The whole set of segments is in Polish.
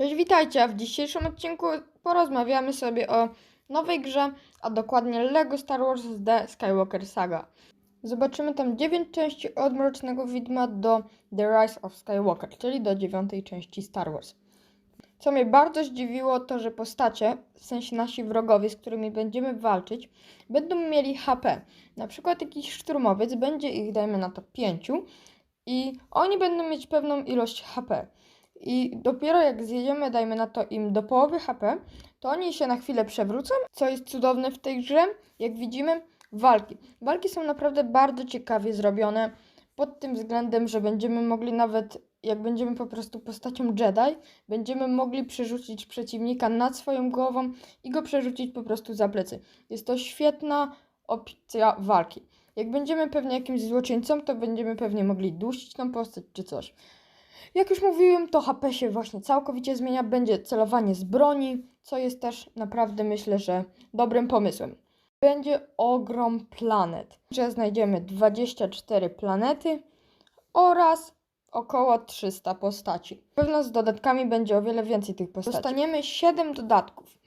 Cześć, witajcie! W dzisiejszym odcinku porozmawiamy sobie o nowej grze, a dokładnie LEGO Star Wars The Skywalker Saga. Zobaczymy tam 9 części od Mrocznego Widma do The Rise of Skywalker, czyli do dziewiątej części Star Wars. Co mnie bardzo zdziwiło, to że postacie, w sensie nasi wrogowie, z którymi będziemy walczyć, będą mieli HP. Na przykład jakiś szturmowiec, będzie ich, dajmy na to, pięciu i oni będą mieć pewną ilość HP. I dopiero jak zjedziemy, dajmy na to im do połowy HP, to oni się na chwilę przewrócą. Co jest cudowne w tej grze, jak widzimy, walki. Walki są naprawdę bardzo ciekawie zrobione pod tym względem, że będziemy mogli nawet, jak będziemy po prostu postacią Jedi, będziemy mogli przerzucić przeciwnika nad swoją głową i go przerzucić po prostu za plecy. Jest to świetna opcja walki. Jak będziemy pewnie jakimś złoczyńcą, to będziemy pewnie mogli dusić tą postać czy coś. Jak już mówiłem, to HP się właśnie całkowicie zmienia. Będzie celowanie z broni, co jest też naprawdę myślę, że dobrym pomysłem. Będzie ogrom planet, że znajdziemy 24 planety oraz około 300 postaci. Pewno z dodatkami będzie o wiele więcej tych postaci. Dostaniemy 7 dodatków,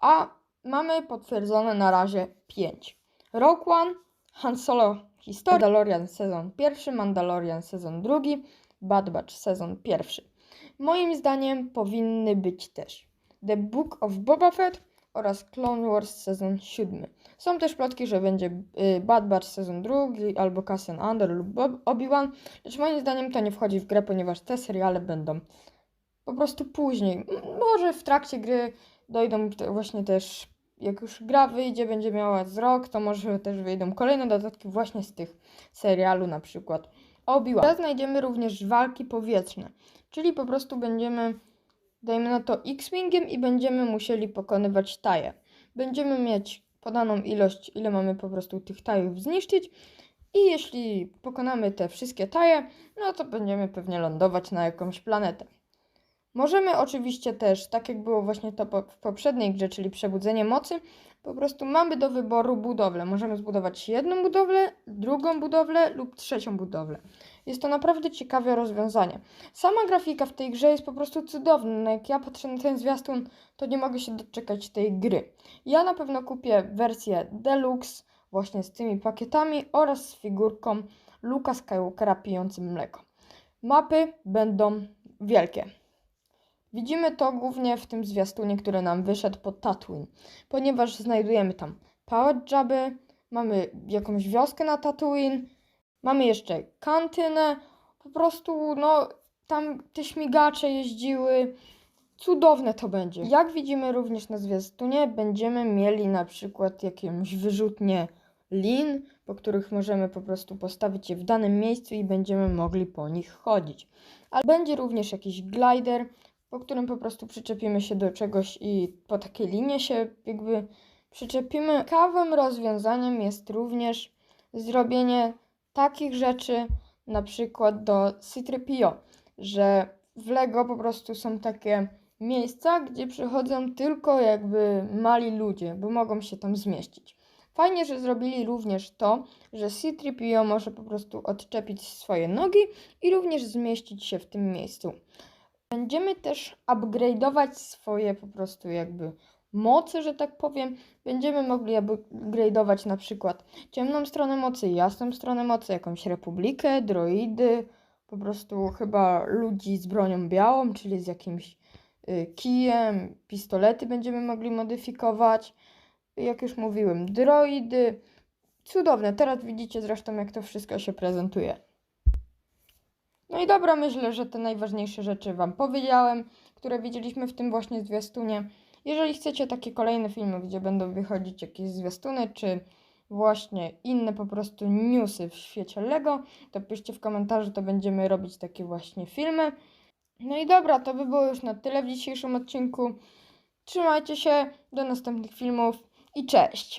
a mamy potwierdzone na razie 5. Rogue One, Han Solo Historia, Mandalorian sezon pierwszy, Mandalorian sezon drugi, Bad Batch sezon pierwszy. Moim zdaniem powinny być też The Book of Boba Fett oraz Clone Wars sezon siódmy. Są też plotki, że będzie y, Bad Batch sezon drugi albo Cassian Andor lub Obi-Wan, lecz moim zdaniem to nie wchodzi w grę, ponieważ te seriale będą po prostu później. Może w trakcie gry dojdą właśnie też, jak już gra wyjdzie, będzie miała z rok, to może też wyjdą kolejne dodatki właśnie z tych serialu, na przykład Teraz znajdziemy również walki powietrzne, czyli po prostu będziemy, dajmy na to X-Wingiem i będziemy musieli pokonywać taje. Będziemy mieć podaną ilość, ile mamy po prostu tych tajów zniszczyć i jeśli pokonamy te wszystkie taje, no to będziemy pewnie lądować na jakąś planetę. Możemy oczywiście też, tak jak było właśnie to po- w poprzedniej grze, czyli Przebudzenie Mocy, po prostu mamy do wyboru budowlę. Możemy zbudować jedną budowlę, drugą budowlę lub trzecią budowlę. Jest to naprawdę ciekawe rozwiązanie. Sama grafika w tej grze jest po prostu cudowna. No jak ja patrzę na ten zwiastun, to nie mogę się doczekać tej gry. Ja na pewno kupię wersję Deluxe właśnie z tymi pakietami oraz z figurką Luka Skywalkera pijącym mleko. Mapy będą wielkie. Widzimy to głównie w tym zwiastunie, który nam wyszedł pod Tatooine, ponieważ znajdujemy tam Power Jabby, mamy jakąś wioskę na Tatooine, mamy jeszcze kantynę, po prostu no tam te śmigacze jeździły, cudowne to będzie. Jak widzimy również na zwiastunie, będziemy mieli na przykład jakąś wyrzutnię lin, po których możemy po prostu postawić je w danym miejscu i będziemy mogli po nich chodzić. Ale będzie również jakiś glider, po którym po prostu przyczepimy się do czegoś i po takiej linie się jakby przyczepimy. Ciekawym rozwiązaniem jest również zrobienie takich rzeczy, na przykład do C3PO, że w Lego po prostu są takie miejsca, gdzie przychodzą tylko jakby mali ludzie, bo mogą się tam zmieścić. Fajnie, że zrobili również to, że C3PO może po prostu odczepić swoje nogi i również zmieścić się w tym miejscu. Będziemy też upgrade'ować swoje po prostu jakby mocy, że tak powiem. Będziemy mogli upgrade'ować na przykład ciemną stronę mocy, jasną stronę mocy, jakąś republikę, droidy, po prostu chyba ludzi z bronią białą, czyli z jakimś y, kijem, pistolety będziemy mogli modyfikować. Jak już mówiłem, droidy. Cudowne. Teraz widzicie zresztą, jak to wszystko się prezentuje. No i dobra, myślę, że te najważniejsze rzeczy Wam powiedziałem, które widzieliśmy w tym właśnie zwiastunie. Jeżeli chcecie takie kolejne filmy, gdzie będą wychodzić jakieś zwiastuny, czy właśnie inne po prostu newsy w świecie Lego, to piszcie w komentarzu, to będziemy robić takie właśnie filmy. No i dobra, to by było już na tyle w dzisiejszym odcinku. Trzymajcie się, do następnych filmów i cześć!